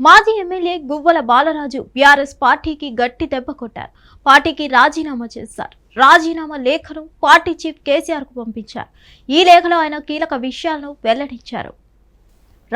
మాజీ MLA Guvvala Balaraju BRS పార్టీకి గట్టి దెబ్బ కొట్టారు. పార్టీకి రాజీనామా చేశారు. రాజీనామా లేఖను పార్టీ చీఫ్ కేసీఆర్కు పంపించారు. ఈ లేఖలో ఆయన కీలక విషయాలను వెల్లడించారు.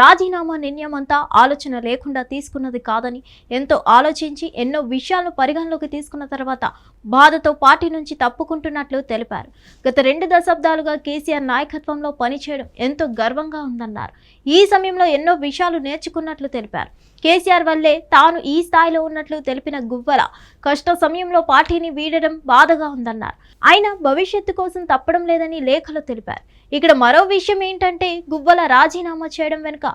రాజీనామా నిర్ణయం అంతా ఆలోచన లేకుండా తీసుకున్నది కాదని ఎంతో ఆలోచించి ఎన్నో విషయాలను పరిగణలోకి తీసుకున్న తర్వాత బాధతో పార్టీ నుంచి తప్పుకుంటున్నట్లు తెలిపారు. గత రెండు దశాబ్దాలుగా కేసీఆర్ నాయకత్వంలో పనిచేయడం ఎంతో గర్వంగా ఉందన్నారు. ఈ సమయంలో ఎన్నో విషయాలు నేర్చుకున్నట్లు తెలిపారు. కేసీఆర్ వల్లే తాను ఈ స్థాయిలో ఉన్నట్లు తెలిపిన గువ్వల కష్ట సమయంలో పార్టీని వీడడం బాధగా ఉందన్నారు. ఆయన భవిష్యత్తు కోసం తప్పడం లేదని లేఖలో తెలిపారు. ఇక్కడ మరో విషయం ఏంటంటే గువ్వల రాజీనామా చేయడం వెనుక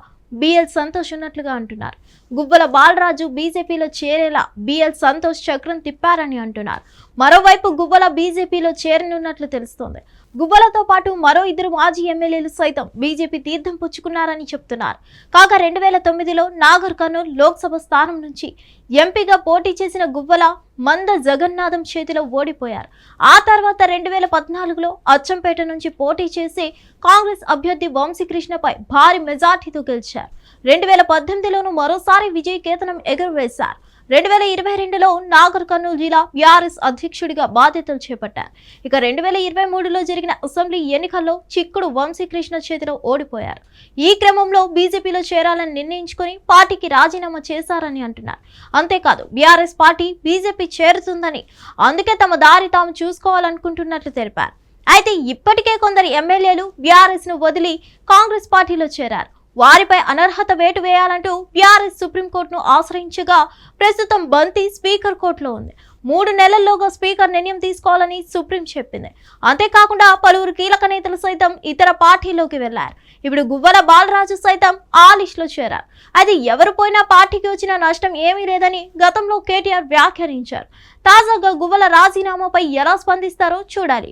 బిఎల్ సంతోష్ ఉన్నట్లుగా అంటున్నారు. గువ్వల బాలరాజు బీజేపీలో చేరేలా బిఎల్ సంతోష్ చక్రం తిప్పారని అంటున్నారు. మరోవైపు గువ్వల బీజేపీలో చేరనున్నట్లు తెలుస్తోంది. గువ్వలతో పాటు మరో ఇద్దరు మాజీ ఎమ్మెల్యేలు సైతం బీజేపీ తీర్థం పుచ్చుకున్నారని చెప్తున్నారు. కాగా రెండు వేల తొమ్మిదిలో నాగర్ కర్నూల్ లోక్సభ స్థానం నుంచి ఎంపీగా పోటీ చేసిన గువ్వల మంద జగన్నాథం చేతిలో ఓడిపోయారు. ఆ తర్వాత రెండు వేల పద్నాలుగులో అచ్చంపేట నుంచి పోటీ చేసి కాంగ్రెస్ అభ్యర్థి వంశీకృష్ణపై భారీ మెజార్టీతో గెలిచారు. రెండు వేల పద్దెనిమిదిలోనూ మరోసారి విజయ కేతనం ఎగురవేశారు. రెండు వేల ఇరవై రెండులో నాగర్ కర్నూలు జిల్లా బీఆర్ఎస్ అధ్యక్షుడిగా బాధ్యతలు చేపట్టారు. ఇక రెండు వేల ఇరవై మూడులో జరిగిన అసెంబ్లీ ఎన్నికల్లో చిక్కుడు వంశీకృష్ణ చేతిలో ఓడిపోయారు. ఈ క్రమంలో బీజేపీలో చేరాలని నిర్ణయించుకుని పార్టీకి రాజీనామా చేశారని అంటున్నారు. అంతేకాదు బీఆర్ఎస్ పార్టీ బీజేపీ చేరుతుందని అందుకే తమ దారి తాము చూసుకోవాలనుకుంటున్నట్లు తెలిపారు. అయితే ఇప్పటికే కొందరు ఎమ్మెల్యేలు బీఆర్ఎస్ను వదిలి కాంగ్రెస్ పార్టీలో చేరారు. వారిపై అనర్హత వేటు వేయాలంటూ బీఆర్ఎస్ సుప్రీంకోర్టును ఆశ్రయించగా ప్రస్తుతం బంతి స్పీకర్ కోర్టులో ఉంది. మూడు నెలల్లోగా స్పీకర్ నిర్ణయం తీసుకోవాలని సుప్రీం చెప్పింది. అంతేకాకుండా పలువురు కీలక నేతలు సైతం ఇతర పార్టీలోకి వెళ్ళారు. ఇప్పుడు గువ్వల బాలరాజు సైతం ఆ లిస్టులో చేరారు. అది ఎవరు పోయినా పార్టీకి వచ్చిన నష్టం ఏమీ లేదని గతంలో కేటీఆర్ వ్యాఖ్యానించారు. తాజాగా గువ్వల రాజీనామాపై ఎలా స్పందిస్తారో చూడాలి.